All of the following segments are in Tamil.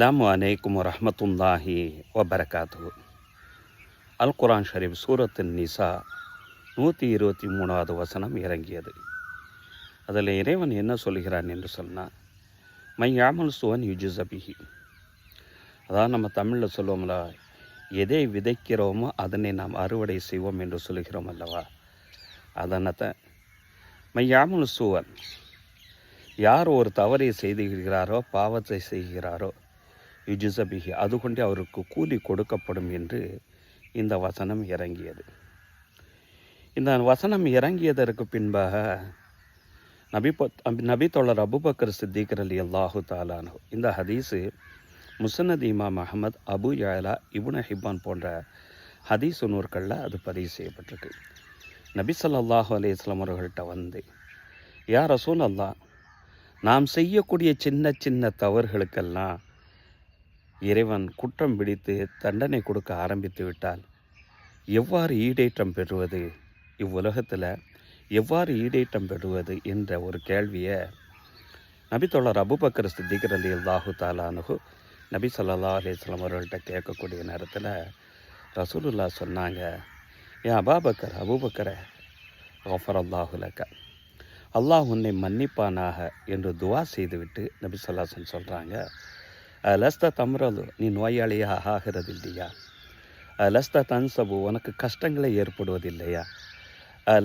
அலாம் அலைக்கும் வரஹமத்துல்லாஹி வபரகாத்து அல் குரான் ஷரீப் சூரத்தின் நிசா நூற்றி இருபத்தி மூணாவது வசனம் இறங்கியது. அதில் இறைவன் என்ன சொல்கிறான் என்று சொன்னால் மை யாமல் சுவன் யுஜுசபிஹி அதான் நம்ம தமிழில் சொல்லுவோம்ல எதை விதைக்கிறோமோ அதனை நாம் அறுவடை செய்வோம் என்று சொல்கிறோம் அல்லவா? அதனத்தை மை யாமல் சுவன். யார் ஒரு தவறை செய்துகிறாரோ பாவத்தை செய்கிறாரோ யுஜுசபிஹி அதுகொண்டே அவருக்கு கூலி கொடுக்கப்படும் என்று இந்த வசனம் இறங்கியது. இந்த வசனம் இறங்கியதற்கு பின்பாக நபி நபி தோழர் அபுபக்கர் சித்திகர் அலி அல்லாஹு தாலானு இந்த ஹதீஸு முசனத் இமாம் அகமது அபு யாலா இபுன ஹிப்பான் போன்ற ஹதீஸ் நூற்களில் அது பதிவு செய்யப்பட்டிருக்கு. நபி சொல்லாஹு அலையம் அவர்கள்ட்ட வந்து யார் ரசூல் அல்லா நாம் செய்யக்கூடிய சின்ன சின்ன தவறுகளுக்கெல்லாம் இறைவன் குற்றம் பிடித்து தண்டனை கொடுக்க ஆரம்பித்து விட்டால் எவ்வாறு ஈடேற்றம் பெறுவது? இவ்வுலகத்தில் எவ்வாறு ஈடேற்றம் பெறுவது என்ற ஒரு கேள்வியை நபித்தோழர் அபுபக்கர் சித்திகர் அலி அல்லாஹு தாலானுகு நபி சொல்லா அலிஸ்லாம் அவர்கள்ட்ட கேட்கக்கூடிய நேரத்தில் ரசூலுல்லா சொன்னாங்க ஏன் அபாபக்கர் அபுபக்கரை ஆஃபர் அல்லாஹுலக்க அல்லாஹ் உன்னை மன்னிப்பானாக என்று துவா செய்துவிட்டு நபி சொல்லாசன் சொல்கிறாங்க லஸ்த தம்ரது நீ நோயாளியாக ஆகிறது இல்லையா லஸ்த தன்சபு உனக்கு கஷ்டங்களே ஏற்படுவதில்லையா?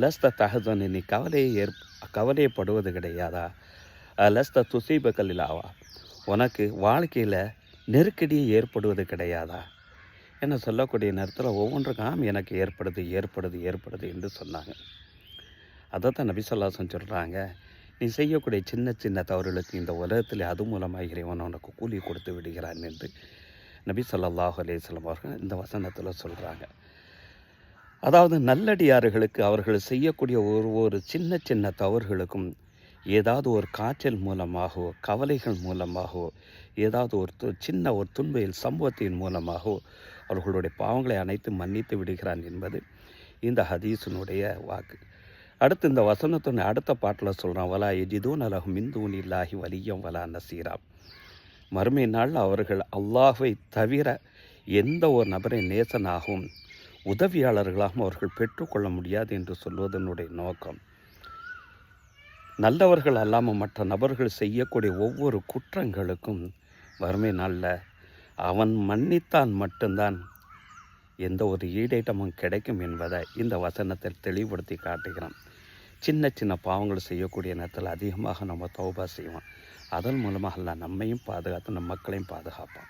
லஸ்த தகதனு நீ கவலையை ஏற் கவலையப்படுவது கிடையாதா? லஸ்த துசீபக்கல்லாவா உனக்கு வாழ்க்கையில் நெருக்கடியை ஏற்படுவது கிடையாதா? என்ன சொல்லக்கூடிய நேரத்தில் ஒவ்வொன்றுக்கும் எனக்கு ஏற்படுது ஏற்படுது ஏற்படுது என்று சொன்னாங்க. அதை தான் நபிசல்லாசன் சொல்கிறாங்க நீ செய்யக்கூடிய சின்ன சின்ன தவறுகளுக்கு இந்த உலகத்தில் அது மூலமாக இறைவன் உனக்கு கூலி கொடுத்து விடுகிறான் என்று நபி சொல்லாஹு அலேஸ்லம் அவர்கள் இந்த வசனத்தில் சொல்கிறாங்க அதாவது நல்லடியார்களுக்கு அவர்கள் செய்யக்கூடிய ஒரு ஒரு சின்ன சின்ன தவறுகளுக்கும் ஏதாவது ஒரு காய்ச்சல் மூலமாகவோ கவலைகள் மூலமாகவோ ஏதாவது ஒரு சின்ன ஒரு துன்பையில் சம்பவத்தின் மூலமாகவோ அவர்களுடைய பாவங்களை அனைத்து மன்னித்து விடுகிறான் என்பது இந்த ஹதீஸினுடைய வாக்கு. அடுத்து இந்த வசனத்தின் அடுத்த பாட்டில் சொல்கிறான் வலா எஜிதூன் அலஹு மிந்தூன் இல்லாஹி வலியம் வலா நசீரா. மறுமை நாள் அவர்கள் அல்லாஹை தவிர எந்த ஒரு நபரை நேசனாகவும் உதவியாளர்களாகவும் அவர்கள் பெற்றுக்கொள்ள முடியாது என்று சொல்வதனுடைய நோக்கம். நல்லவர்கள் அல்லாமல் மற்ற நபர்கள் செய்யக்கூடிய ஒவ்வொரு குற்றங்களுக்கும் வறுமை நாளில் அவன் மன்னித்தான் மட்டும்தான் எந்த ஒரு ஈடேட்டமும் கிடைக்கும் என்பதை இந்த வசனத்தில் தெளிவுபடுத்தி காட்டுகிறான் சின்ன சின்ன பாவங்கள் செய்யக்கூடிய நேரத்தில் அதிகமாக நம்ம தௌபா செய்வோம். அதன் மூலமாக நம்மையும் பாதுகாத்து நம் மக்களையும் பாதுகாப்பான்